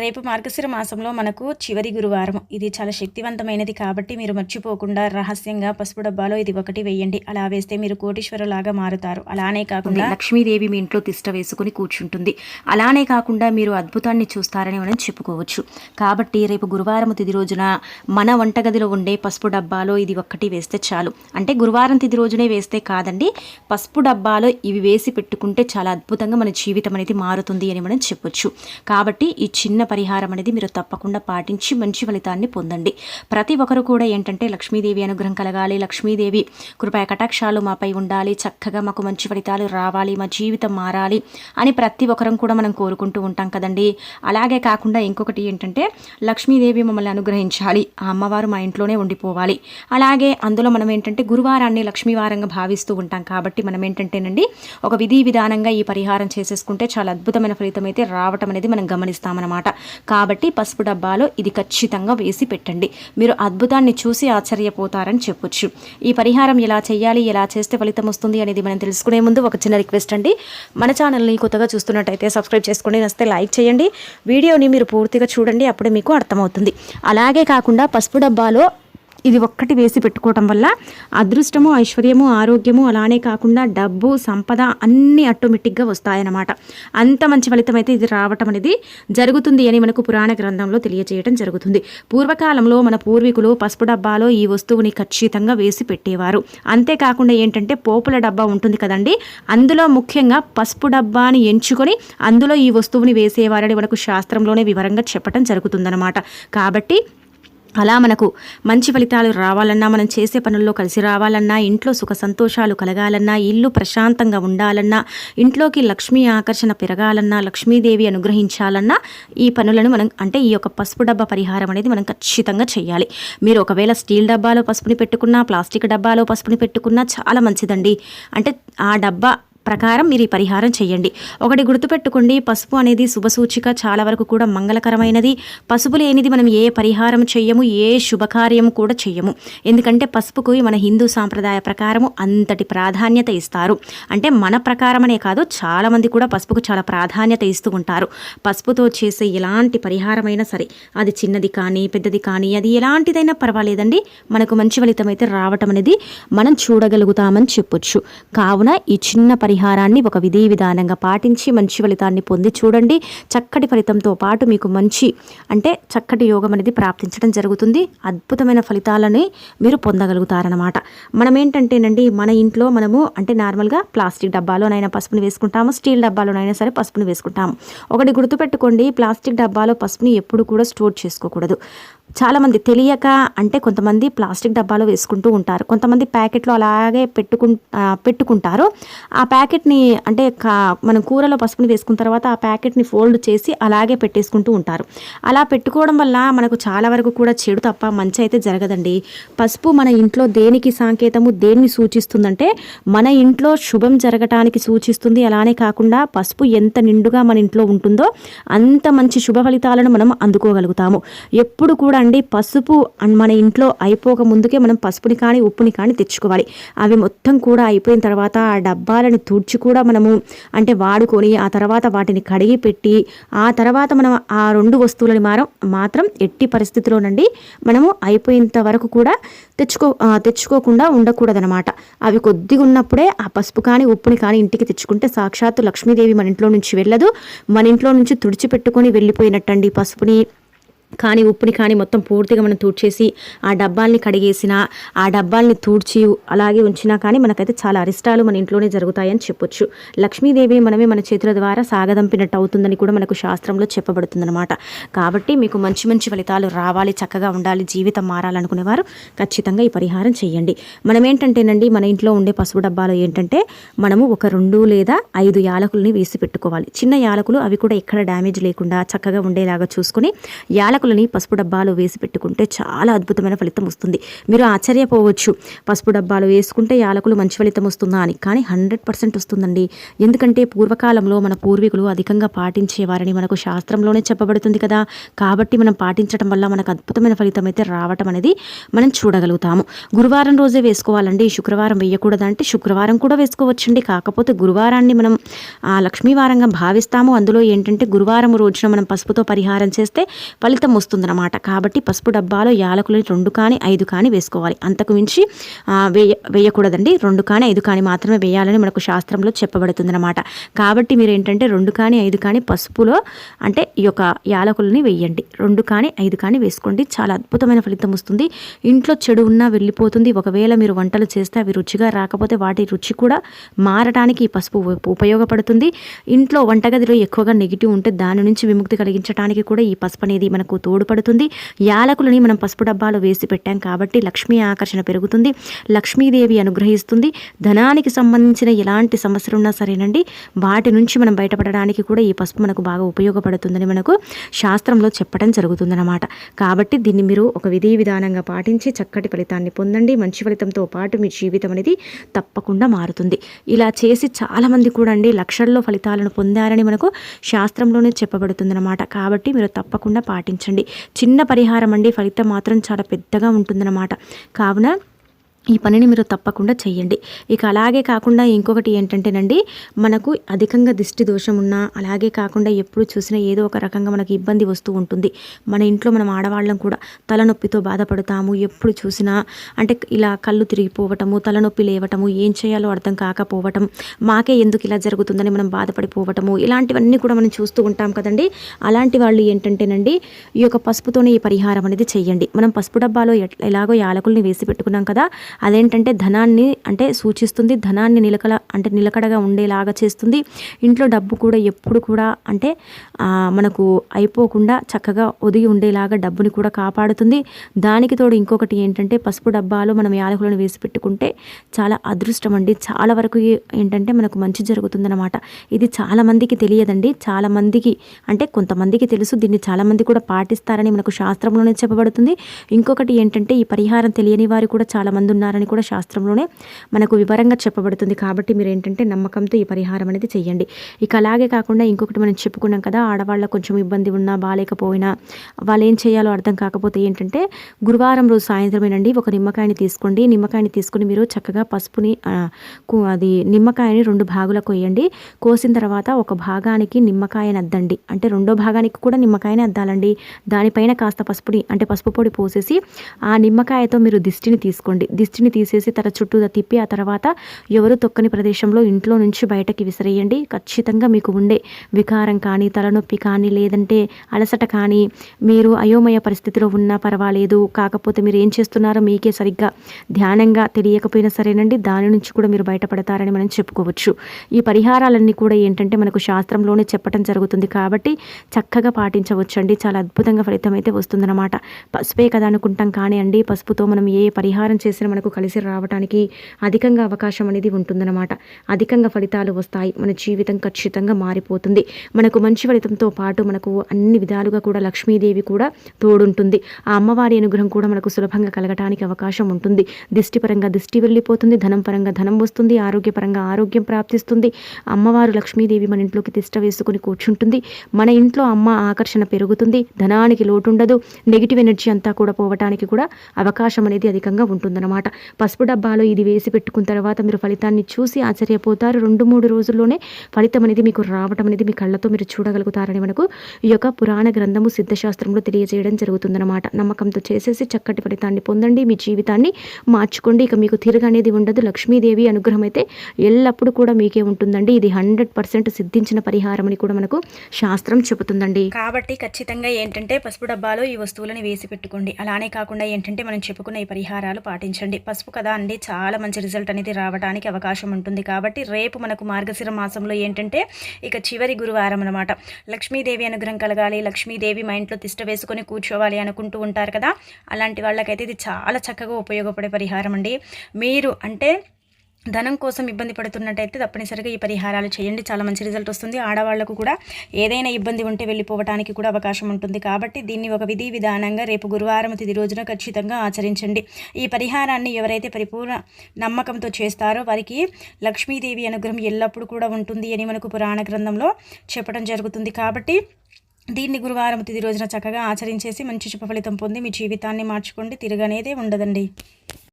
రేపు మార్గశిర మాసంలో మనకు చివరి గురువారం. ఇది చాలా శక్తివంతమైనది కాబట్టి మీరు మర్చిపోకుండా రహస్యంగా పసుపు డబ్బాలో ఇది ఒకటి వేయండి. అలా వేస్తే మీరు కోటీశ్వరులాగా మారుతారు. అలానే కాకుండా లక్ష్మీదేవి మీ ఇంట్లో తిష్ట వేసుకుని కూర్చుంటుంది. అలానే కాకుండా మీరు అద్భుతాన్ని చూస్తారని మనం చెప్పుకోవచ్చు. కాబట్టి రేపు గురువారం తిది రోజున మన వంటగదిలో ఉండే పసుపు డబ్బాలో ఇది ఒక్కటి వేస్తే చాలు. అంటే గురువారం తిది రోజునే వేస్తే కాదండి పసుపు డబ్బాలో ఇవి వేసి పెట్టుకుంటే చాలా అద్భుతంగా మన జీవితం అనేది మారుతుంది అని మనం చెప్పొచ్చు. కాబట్టి ఈ చిన్న పరిహారం అనేది మీరు తప్పకుండా పాటించి మంచి ఫలితాన్ని పొందండి. ప్రతి ఒక్కరు కూడా ఏంటంటే లక్ష్మీదేవి అనుగ్రహం కలగాలి లక్ష్మీదేవి కృపా కటాక్షాలు మాపై ఉండాలి చక్కగా మాకు మంచి ఫలితాలు రావాలి మా జీవితం మారాలి అని ప్రతి ఒక్కరం కూడా మనం కోరుకుంటూ ఉంటాం కదండి. అలాగే కాకుండా ఇంకొకటి ఏంటంటే లక్ష్మీదేవి మమ్మల్ని అనుగ్రహించాలి ఆ అమ్మవారు మా ఇంట్లోనే ఉండిపోవాలి. అలాగే అందులో మనం ఏంటంటే గురువారాన్ని లక్ష్మీవారంగా భావిస్తూ ఉంటాం కాబట్టి మనం ఏంటంటేనండి ఒక విధి విధానంగా ఈ పరిహారం చేసేసుకుంటే చాలా అద్భుతమైన ఫలితం అయితే రావటం అనేది మనం గమనిస్తామన్నమాట. కాబట్టి పసుపు డబ్బాలో ఇది ఖచ్చితంగా వేసి పెట్టండి. మీరు అద్భుతాన్ని చూసి ఆశ్చర్యపోతారని చెప్పొచ్చు. ఈ పరిహారం ఎలా చేయాలి ఎలా చేస్తే ఫలితం వస్తుంది అనేది మనం తెలుసుకునే ముందు ఒక చిన్న రిక్వెస్ట్ అండి. మన ఛానల్ని కొత్తగా చూస్తున్నట్టయితే సబ్స్క్రైబ్ చేసుకోండి నస్తే లైక్ చేయండి. వీడియోని మీరు పూర్తిగా చూడండి అప్పుడే మీకు అర్థమవుతుంది. అలాగే కాకుండా పసుపు డబ్బాలో ఇది ఒక్కటి వేసి పెట్టుకోవటం వల్ల అదృష్టము ఐశ్వర్యము ఆరోగ్యము అలానే కాకుండా డబ్బు సంపద అన్నీ ఆటోమేటిక్గా వస్తాయన్నమాట. అంత మంచి ఫలితం అయితే ఇది రావటం అనేది జరుగుతుంది అని మనకు పురాణ గ్రంథంలో తెలియజేయడం జరుగుతుంది. పూర్వకాలంలో మన పూర్వీకులు పసుపు డబ్బాలో ఈ వస్తువుని ఖచ్చితంగా వేసి పెట్టేవారు. అంతేకాకుండా ఏంటంటే పోపుల డబ్బా ఉంటుంది కదండి అందులో ముఖ్యంగా పసుపు డబ్బాని ఎంచుకొని అందులో ఈ వస్తువుని వేసేవారని మనకు శాస్త్రంలోనే వివరంగా చెప్పడం జరుగుతుందన్నమాట. కాబట్టి అలా మనకు మంచి ఫలితాలు రావాలన్నా మనం చేసే పనుల్లో కలిసి రావాలన్నా ఇంట్లో సుఖ సంతోషాలు కలగాలన్నా ఇల్లు ప్రశాంతంగా ఉండాలన్నా ఇంట్లోకి లక్ష్మీ ఆకర్షణ పెరగాలన్నా లక్ష్మీదేవి అనుగ్రహించాలన్నా ఈ పనులను మనం అంటే ఈ యొక్క పసుపు డబ్బా పరిహారం అనేది మనం ఖచ్చితంగా చేయాలి. మీరు ఒకవేళ స్టీల్ డబ్బాలో పసుపుని పెట్టుకున్నా ప్లాస్టిక్ డబ్బాలో పసుపుని పెట్టుకున్నా చాలా మంచిదండి. అంటే ఆ డబ్బా ప్రకారం మీరు ఈ పరిహారం చేయండి. ఒకటి గుర్తుపెట్టుకోండి పసుపు అనేది శుభసూచిక చాలా వరకు కూడా మంగళకరమైనది. పసుపు లేనిది మనం ఏ పరిహారం చెయ్యము ఏ శుభకార్యము కూడా చెయ్యము ఎందుకంటే పసుపుకు మన హిందూ సాంప్రదాయ ప్రకారము అంతటి ప్రాధాన్యత ఇస్తారు. అంటే మన ప్రకారమనే కాదు చాలామంది కూడా పసుపుకు చాలా ప్రాధాన్యత ఇస్తూ ఉంటారు. పసుపుతో చేసే ఎలాంటి పరిహారమైనా సరే అది చిన్నది కానీ పెద్దది కానీ అది ఎలాంటిదైనా పర్వాలేదండి. మనకు మంచి ఫలితం అయితే రావటం అనేది మనం చూడగలుగుతామని చెప్పొచ్చు. కావున ఈ చిన్న పరిహారం పరిహారాన్ని ఒక విధి విధానంగా పాటించి మంచి ఫలితాన్ని పొంది చూడండి. చక్కటి ఫలితంతో పాటు మీకు మంచి అంటే చక్కటి యోగం అనేది ప్రాప్తించడం జరుగుతుంది. అద్భుతమైన ఫలితాలని మీరు పొందగలుగుతారనమాట మనం ఏంటంటేనండి మన ఇంట్లో మనము అంటే నార్మల్గా ప్లాస్టిక్ డబ్బాలోనైనా పసుపుని వేసుకుంటాము స్టీల్ డబ్బాలోనైనా సరే పసుపుని వేసుకుంటాము. ఒకటి గుర్తుపెట్టుకోండి ప్లాస్టిక్ డబ్బాలో పసుపుని ఎప్పుడు కూడా స్టోర్ చేసుకోకూడదు. చాలామంది తెలియక అంటే కొంతమంది ప్లాస్టిక్ డబ్బాలో వేసుకుంటూ ఉంటారు. కొంతమంది ప్యాకెట్లో అలాగే పెట్టుకు పెట్టుకుంటారు. ఆ ప్యాకెట్ ప్యాకెట్ని అంటే కా మనం కూరలో పసుపుని వేసుకున్న తర్వాత ఆ ప్యాకెట్ని ఫోల్డ్ చేసి అలాగే పెట్టేసుకుంటూ ఉంటారు. అలా పెట్టుకోవడం వల్ల మనకు చాలా వరకు కూడా చెడు తప్ప మంచి అయితే జరగదండి. పసుపు మన ఇంట్లో దేనికి సాంకేతము దేన్ని సూచిస్తుందంటే మన ఇంట్లో శుభం జరగటానికి సూచిస్తుంది. అలానే కాకుండా పసుపు ఎంత నిండుగా మన ఇంట్లో ఉంటుందో అంత మంచి శుభ ఫలితాలను మనం అందుకోగలుగుతాము. ఎప్పుడు కూడా అండి పసుపు మన ఇంట్లో అయిపోక ముందుకే మనం పసుపుని కానీ ఉప్పుని కానీ తెచ్చుకోవాలి. అవి మొత్తం కూడా అయిపోయిన తర్వాత ఆ డబ్బాలను తుడిచి కూడా మనము అంటే వాడుకొని ఆ తర్వాత వాటిని కడిగి పెట్టి ఆ తర్వాత మనం ఆ రెండు వస్తువులని మారం మాత్రం ఎట్టి పరిస్థితిలోనండి మనము అయిపోయేంత వరకు కూడా తెచ్చుకో తెచ్చుకోకుండా ఉండకూడదనమాట అవి కొద్దిగా ఉన్నప్పుడే ఆ పసుపు కానీ ఉప్పుని కానీ ఇంటికి తెచ్చుకుంటే సాక్షాత్తు లక్ష్మీదేవి మన ఇంట్లో నుంచి వెళ్ళదు. మన ఇంట్లో నుంచి తుడిచిపెట్టుకొని వెళ్ళిపోయినట్టండి పసుపుని. కానీ ఉప్పుని కానీ మొత్తం పూర్తిగా మనం తూడ్చేసి ఆ డబ్బాల్ని కడిగేసిన ఆ డబ్బాల్ని తూడ్చి అలాగే ఉంచినా కానీ మనకైతే చాలా అరిష్టాలు మన ఇంట్లోనే జరుగుతాయని చెప్పొచ్చు. లక్ష్మీదేవి మనమే మన చేతుల ద్వారా సాగదంపినట్టు అవుతుందని కూడా మనకు శాస్త్రంలో చెప్పబడుతుందన్నమాట. కాబట్టి మీకు మంచి మంచి ఫలితాలు రావాలి చక్కగా ఉండాలి జీవితం మారాలనుకునేవారు ఖచ్చితంగా ఈ పరిహారం చేయండి మనం ఏంటంటేనండి మన ఇంట్లో ఉండే పసుపు డబ్బాలు ఏంటంటే మనము ఒక రెండు లేదా ఐదు యాలకుల్ని వేసి పెట్టుకోవాలి. చిన్న యాలకులు అవి కూడా ఎక్కడ డ్యామేజ్ లేకుండా చక్కగా ఉండేలాగా చూసుకొని యాలకులు యాలకులని పసుపు డబ్బాలో వేసి పెట్టుకుంటే చాలా అద్భుతమైన ఫలితం వస్తుంది. మీరు ఆశ్చర్యపోవచ్చు. పసుపు డబ్బాలు వేసుకుంటే యాలకులు మంచి ఫలితం వస్తుందా అని. కానీ హండ్రెడ్ పర్సెంట్ వస్తుందండి. ఎందుకంటే పూర్వకాలంలో మన పూర్వీకులు అధికంగా పాటించేవారని మనకు శాస్త్రంలోనే చెప్పబడుతుంది కదా. కాబట్టి మనం పాటించడం వల్ల మనకు అద్భుతమైన ఫలితం అయితే రావటం అనేది మనం చూడగలుగుతాము. గురువారం రోజే వేసుకోవాలండి. శుక్రవారం వేయకూడదంటే శుక్రవారం కూడా వేసుకోవచ్చండి. కాకపోతే గురువారాన్ని మనం ఆ, లక్ష్మీవారంగా భావిస్తాము. అందులో ఏంటంటే గురువారం రోజున మనం పసుపుతో పరిహారం చేస్తే ఫలితం వస్తుందన్నమాట. కాబట్టి పసుపు డబ్బాలో యాలకులని రెండు కానీ ఐదు కానీ వేసుకోవాలి. అంతకు మించి వేయ వేయకూడదండి. రెండు కానీ ఐదు కానీ మాత్రమే వేయాలని మనకు శాస్త్రంలో చెప్పబడుతుందన్నమాట. కాబట్టి మీరు ఏంటంటే రెండు కానీ ఐదు కానీ పసుపులో అంటే ఈ యొక్క యాలకులని వేయండి. రెండు కానీ ఐదు కానీ వేసుకోండి. చాలా అద్భుతమైన ఫలితం వస్తుంది. ఇంట్లో చెడు ఉన్నా వెళ్ళిపోతుంది. ఒకవేళ మీరు వంటలు చేస్తే అవి రుచిగా రాకపోతే వాటి రుచి కూడా మారడానికి ఈ పసుపు ఉపయోగపడుతుంది. ఇంట్లో వంటగదిలో ఎక్కువగా నెగిటివ్ ఉంటే దాని నుంచి విముక్తి కలిగించడానికి కూడా ఈ పసుపు అనేది మనకు తోడ్పడుతుంది. యాలకులని మనం పసుపు డబ్బాలో వేసి పెట్టాం కాబట్టి లక్ష్మీ ఆకర్షణ పెరుగుతుంది. లక్ష్మీదేవి అనుగ్రహిస్తుంది. ధనానికి సంబంధించిన ఎలాంటి సమస్యలు ఉన్నా సరేనండి వాటి నుంచి మనం బయటపడడానికి కూడా ఈ పసుపు మనకు బాగా ఉపయోగపడుతుందని మనకు శాస్త్రంలో చెప్పడం జరుగుతుందన్నమాట. కాబట్టి దీన్ని మీరు ఒక విధి విధానంగా పాటించి చక్కటి ఫలితాన్ని పొందండి. మంచి ఫలితంతో పాటు మీ జీవితం అనేది తప్పకుండా మారుతుంది. ఇలా చేసి చాలామంది కూడా అండి లక్షల్లో ఫలితాలను పొందారని మనకు శాస్త్రంలోనే చెప్పబడుతుందన్నమాట. కాబట్టి మీరు తప్పకుండా పాటించండి. చిన్న పరిహారం అండి ఫలితం మాత్రం చాలా పెద్దగా ఉంటుందన్నమాట. కావున ఈ పనిని మీరు తప్పకుండా చేయండి ఇక అలాగే కాకుండా ఇంకొకటి ఏంటంటేనండి మనకు అధికంగా దిష్టి దోషం ఉన్నా అలాగే కాకుండా ఎప్పుడు చూసినా ఏదో ఒక రకంగా మనకి ఇబ్బంది వస్తూ ఉంటుంది. మన ఇంట్లో మనం ఆడవాళ్ళం కూడా తలనొప్పితో బాధపడతాము. ఎప్పుడు చూసినా అంటే ఇలా కళ్ళు తిరిగిపోవటము తలనొప్పి లేవటము ఏం చేయాలో అర్థం కాకపోవటం మాకే ఎందుకు ఇలా జరుగుతుందని మనం బాధపడిపోవటము ఇలాంటివన్నీ కూడా మనం చూస్తూ ఉంటాం కదండి. అలాంటి వాళ్ళు ఏంటంటేనండి ఈ యొక్క పసుపుతోనే ఈ పరిహారం అనేది చేయండి మనం పసుపు డబ్బాలో ఎట్లా ఎలాగో యాలకుల్ని వేసి పెట్టుకున్నాం కదా అదేంటంటే ధనాన్ని అంటే సూచిస్తుంది ధనాన్ని నిలకడ అంటే నిలకడగా ఉండేలాగా చేస్తుంది. ఇంట్లో డబ్బు కూడా ఎప్పుడు కూడా అంటే మనకు అయిపోకుండా చక్కగా ఒదిగి ఉండేలాగా డబ్బుని కూడా కాపాడుతుంది. దానికి తోడు ఇంకొకటి ఏంటంటే పసుపు డబ్బాలో మనం యాలకులను వేసి పెట్టుకుంటే చాలా అదృష్టం అండి. చాలా వరకు ఏంటంటే మనకు మంచి జరుగుతుందన్నమాట. ఇది చాలామందికి తెలియదండి. చాలా మందికి అంటే కొంతమందికి తెలుసు. దీన్ని చాలామంది కూడా పాటిస్తారని మనకు శాస్త్రంలోనే చెప్పబడుతుంది. ఇంకొకటి ఏంటంటే ఈ పరిహారం తెలియని వారు కూడా చాలామంది ఉన్నారు. చేస్తున్నారని కూడా శాస్త్రంలోనే మనకు వివరంగా చెప్పబడుతుంది. కాబట్టి మీరు ఏంటంటే నమ్మకంతో ఈ పరిహారం అనేది చేయండి ఇక అలాగే కాకుండా ఇంకొకటి మనం చెప్పుకున్నాం కదా ఆడవాళ్ళ కొంచెం ఇబ్బంది ఉన్నా బాగాలేకపోయినా వాళ్ళు ఏం చేయాలో అర్థం కాకపోతే ఏంటంటే గురువారం రోజు సాయంత్రమేనండి ఒక నిమ్మకాయని తీసుకోండి. నిమ్మకాయని తీసుకుని మీరు చక్కగా పసుపుని అది నిమ్మకాయని రెండు భాగులకు కోయండి కోసిన తర్వాత ఒక భాగానికి నిమ్మకాయని అద్దండి. అంటే రెండో భాగానికి కూడా నిమ్మకాయని అద్దాలండి. దానిపైన కాస్త పసుపుని అంటే పసుపు పొడి పోసేసి ఆ నిమ్మకాయతో మీరు దిష్టిని తీసుకోండి. దిష్టిని తీసేసి తన చుట్టూ తిప్పి ఆ తర్వాత ఎవరు తొక్కని ప్రదేశంలో ఇంట్లో నుంచి బయటకి విసిరేయండి. ఖచ్చితంగా మీకు ఉండే వికారం కానీ తలనొప్పి కానీ లేదంటే అలసట కానీ మీరు అయోమయ పరిస్థితిలో ఉన్నా పర్వాలేదు. కాకపోతే మీరు ఏం చేస్తున్నారో మీకే సరిగ్గా ధ్యానంగా తెలియకపోయినా సరేనండి. దాని నుంచి కూడా మీరు బయటపడతారని మనం చెప్పుకోవచ్చు. ఈ పరిహారాలన్నీ కూడా ఏంటంటే మనకు శాస్త్రంలోనే చెప్పడం జరుగుతుంది కాబట్టి చక్కగా పాటించవచ్చండి. చాలా అద్భుతంగా ఫలితం అయితే వస్తుందన్నమాట. పసుపే కదా అనుకుంటాం కానీ అండి పసుపుతో మనం ఏ పరిహారం చేసినా మనకు కలిసి రావడానికి అధికంగా అవకాశం అనేది ఉంటుందన్నమాట. అధికంగా ఫలితాలు వస్తాయి. మన జీవితం ఖచ్చితంగా మారిపోతుంది. మనకు మంచి ఫలితంతో పాటు మనకు అన్ని విధాలుగా కూడా లక్ష్మీదేవి కూడా తోడుంటుంది. ఆ అమ్మవారి అనుగ్రహం కూడా మనకు సులభంగా కలగటానికి అవకాశం ఉంటుంది. దిష్టి పరంగా దిష్టి వెళ్ళిపోతుంది. ధనం పరంగా ధనం వస్తుంది. ఆరోగ్యపరంగా ఆరోగ్యం ప్రాప్తిస్తుంది. అమ్మవారు లక్ష్మీదేవి మన ఇంట్లోకి తిష్ట వేసుకుని కూర్చుంటుంది. మన ఇంట్లో అమ్మ ఆకర్షణ పెరుగుతుంది. ధనానికి లోటు ఉండదు నెగిటివ్ ఎనర్జీ అంతా కూడా పోవటానికి కూడా అవకాశం అనేది అధికంగా ఉంటుందన్నమాట. పసుపు డబ్బాలో ఇది వేసి పెట్టుకున్న తర్వాత మీరు ఫలితాన్ని చూసి ఆశ్చర్యపోతారు. రెండు మూడు రోజుల్లోనే ఫలితం అనేది మీకు రావటం అనేది మీ కళ్ళతో మీరు చూడగలుగుతారని మనకు ఈ యొక్క పురాణ గ్రంథము సిద్ధశాస్త్రంలో తెలియజేయడం జరుగుతుందన్నమాట. నమ్మకంతో చేసేసి చక్కటి ఫలితాన్ని పొందండి. మీ జీవితాన్ని మార్చుకోండి. ఇక మీకు తిరుగు అనేది ఉండదు. లక్ష్మీదేవి అనుగ్రహం అయితే ఎల్లప్పుడూ కూడా మీకే ఉంటుందండి. ఇది హండ్రెడ్ పర్సెంట్ సిద్ధించిన పరిహారం అని కూడా మనకు శాస్త్రం చెబుతుందండి. కాబట్టి ఖచ్చితంగా ఏంటంటే పసుపు డబ్బాలో ఈ వస్తువులను వేసి పెట్టుకోండి. అలానే కాకుండా ఏంటంటే మనం చెప్పుకున్న ఈ పరిహారాలు పాటించండి. పసుపు కదా అండి. చాలా మంచి రిజల్ట్ అనేది రావడానికి అవకాశం ఉంటుంది. కాబట్టి రేపు మనకు మార్గశిర మాసంలో ఏంటంటే ఇక చివరి గురువారం అనమాట లక్ష్మీదేవి అనుగ్రహం కలగాలి. లక్ష్మీదేవి మా ఇంట్లో తిష్ట వేసుకొని కూర్చోవాలి అనుకుంటూ ఉంటారు కదా. అలాంటి వాళ్ళకైతే ఇది చాలా చక్కగా ఉపయోగపడే పరిహారం అండి. మీరు అంటే ధనం కోసం ఇబ్బంది పడుతున్నట్టయితే తప్పనిసరిగా ఈ పరిహారాలు చేయండి. చాలా మంచి రిజల్ట్ వస్తుంది. ఆడవాళ్ళకు కూడా ఏదైనా ఇబ్బంది ఉంటే వెళ్ళిపోవడానికి కూడా అవకాశం ఉంటుంది. కాబట్టి దీన్ని ఒక విధి విధానంగా రేపు గురువారం తిది రోజున ఖచ్చితంగా ఆచరించండి. ఈ పరిహారాన్ని ఎవరైతే పరిపూర్ణ నమ్మకంతో చేస్తారో వారికి లక్ష్మీదేవి అనుగ్రహం ఎల్లప్పుడూ కూడా ఉంటుంది అని మనకు పురాణ గ్రంథంలో చెప్పడం జరుగుతుంది. కాబట్టి దీన్ని గురువారం తిది రోజున చక్కగా ఆచరించేసి మంచి శుభ ఫలితం పొంది మీ జీవితాన్ని మార్చుకోండి. తిరగనేదే ఉండదండి.